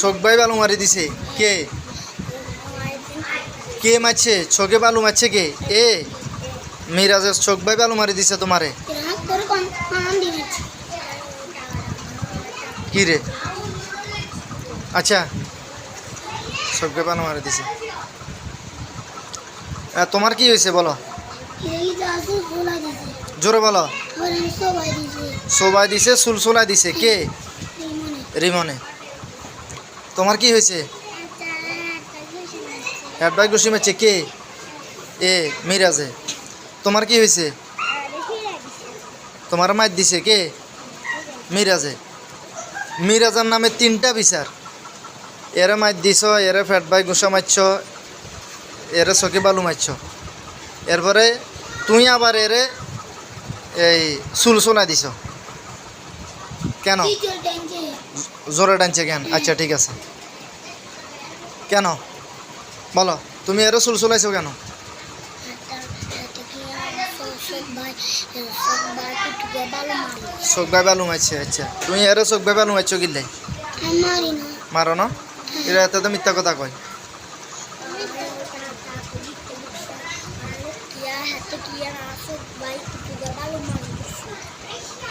চোখ বাই বালু মারি দিছে। কে? কে মারছে? চোখে বালু মারছে কে? এ? মিরাজের চোখ বাই বালু মারি দিছে তোমারে। কি রে? আচ্ছা। বাই বালু মারি দিছে। তোমার কি হয়েছে বলো? জোরে বলো। সবাই দিছে সুলসুলাই দিছে। কে? রিমনে, তোমার কি হয়েছে? হেড বাই ঘুষি মারছে কে? এ, মিরাজে, তোমার কি হয়েছে? তোমার মার দিছে কে? মিরাজে, মিরাজের নামে তিনটা বিচার। এরে মার দিছ, এরে ফ্যাট বাই ঘুষা মারছ, এরে চকি বালু মারছ। এরপরে তুই আবার এরে এই চুল চুলা দিছ। কেন? জোরে টানছে কেন? আচ্ছা ঠিক আছে। কেন? বলো তুমি এরও চুল চুলাইছো কেন? চোখ বাই বালু মারছে আচ্ছা। তুমি এরও চোখ বাই বালু মারছো কিনলে? মারি না। মারো না? এরা এত তো মিথ্যা কথা কয়।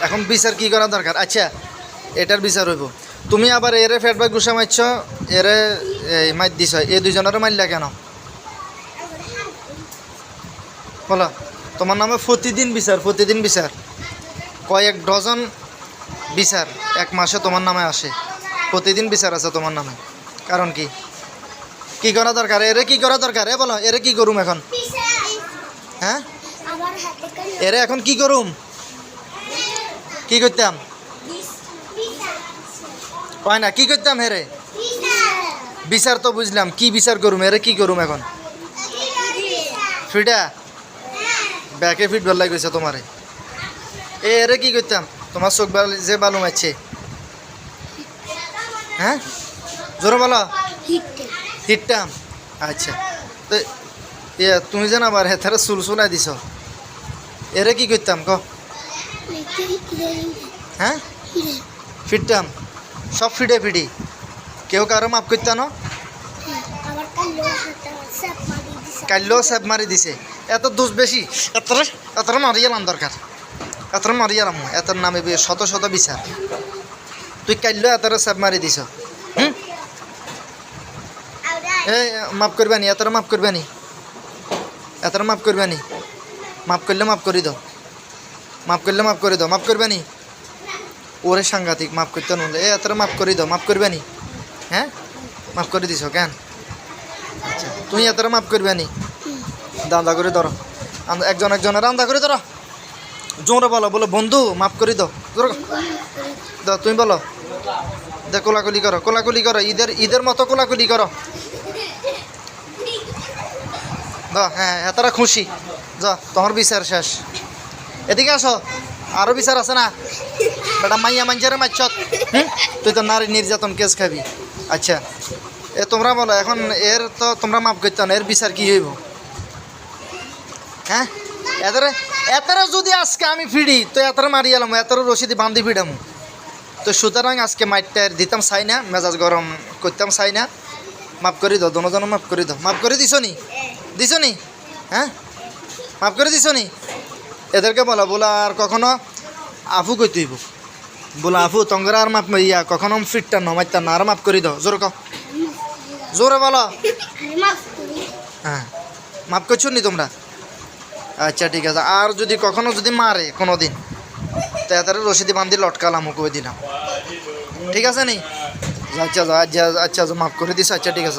এখন বিচার কি করা দরকার? আচ্ছা এটার বিচার হইব। তুমি আবার এরে বাই গুসা মারছ এরে এই মার দিছ এই দুজনেরও মারলা কেন? বলো তোমার নামে প্রতিদিন বিচার প্রতিদিন বিচার। কয়েক ডজন বিচার এক মাসে তোমার নামে আসে। প্রতিদিন বিচার আছে তোমার নামে। কারণ কি? কি করা দরকার? এরে কি করা দরকার? এ বলো এরে কি করুম এখন? হ্যাঁ? এরে এখন কি করুম? কি করতাম? কয় না কি করতাম হেরে? বিচার। তো বুঝলাম কি বিচার করুম? এরে কি করুম এখন? ফিটা ব্যাকে ফিট ভালো লাগছে তোমারে। এ এরে কি করতাম? তোমার চোখ বাল যে বালু মারছে। হ্যাঁ? জোরে বলো। হিটে হিটটাম আচ্ছা। তো ইয়ে তুমি যেন আবার হেথারে চুল চুলাই দিছ। এরে কি করতাম ক? হ্যাঁ? ফিরতাম সব ফিডে ফিডি কেউ কারও মাফ করতে না আবার কালো হাতে সাপ মারি দিছে। কাল্লেও স্যাপ মারি দিছে এত দোষ বেশি। এতরে এতরে মারি গেলাম দরকার। এতরে মারি গেলাম এতর নামে শত শত বিচার। তুই কাল্লেও এতরে স্যাপ মারি দিছ। হুম? এই মাফ করবে নি এতরে মাফ করবে নি এতরে মাফ করবে নি মাফ করলে মাফ করি দাও মাফ করলে মাফ করে দাও মাফ করবে নি ওরে সাংঘাতিক, মাফ করতে নলে এ এতরে মাফ করে দাও, মাফ করবে নি? হ্যাঁ? মাফ করে দিছ কেন? আচ্ছা তুই এতরে মাফ করবে নি? দান্দা করে ধরো। একজন একজনের রান্দা করে ধরো। জোরে বলো বলো, বন্ধু, মাফ করে দাও। জোরে তুমি বলো। দে, কোলাকুলি করো কোলাকুলি করো। ঈদের ঈদের মতো কোলাকুলি করো। দাও হ্যাঁ এতটা খুশি। যা, তোমার বিচার শেষ। এদিকে আসো। আরও বিচার আছে না? বেটা মাইয়া মাঞ্জারে মারছত হুম তুই তো নারী নির্যাতন কেস খাবি। আচ্ছা এ তোমরা বলো এখন এর তো তোমরা মাফ করতে না এর বিচার কি হইব? হ্যাঁ? এতরে এতরে যদি আজকে আমি ফিরি তো এতরে মারি এলাম এতরে রশিদি বান্ধি ফিরাম। তো সুতরাং আজকে মাইটটা আর দিতাম চাই না মেজাজ গরম করতাম চাই না। মাফ করে দাও দোনো মাফ করে দাও। মাফ করে দিছ নি? দিছ নি? হ্যাঁ? মাফ করে দিছ নি? এদেরকে বলা বলা আর কখনো আফু কইতে হইব। বলো আফু, তঙ্গরা আর মাপ ইয়া, কখনো ফিটটা নমাইতা না, আর মাফ করে দাও জোরে কও। জোরে বলো। হ্যাঁ মাফ করছ নি তোমরা? আচ্ছা ঠিক আছে। আর যদি কখনো যদি মারে কোনো দিন তো এতারে রসিদি বান্ধি লটকালাম কই দিলাম। ঠিক আছে নি? আচ্ছা আচ্ছা আচ্ছা মাফ করে দিস আচ্ছা ঠিক আছে।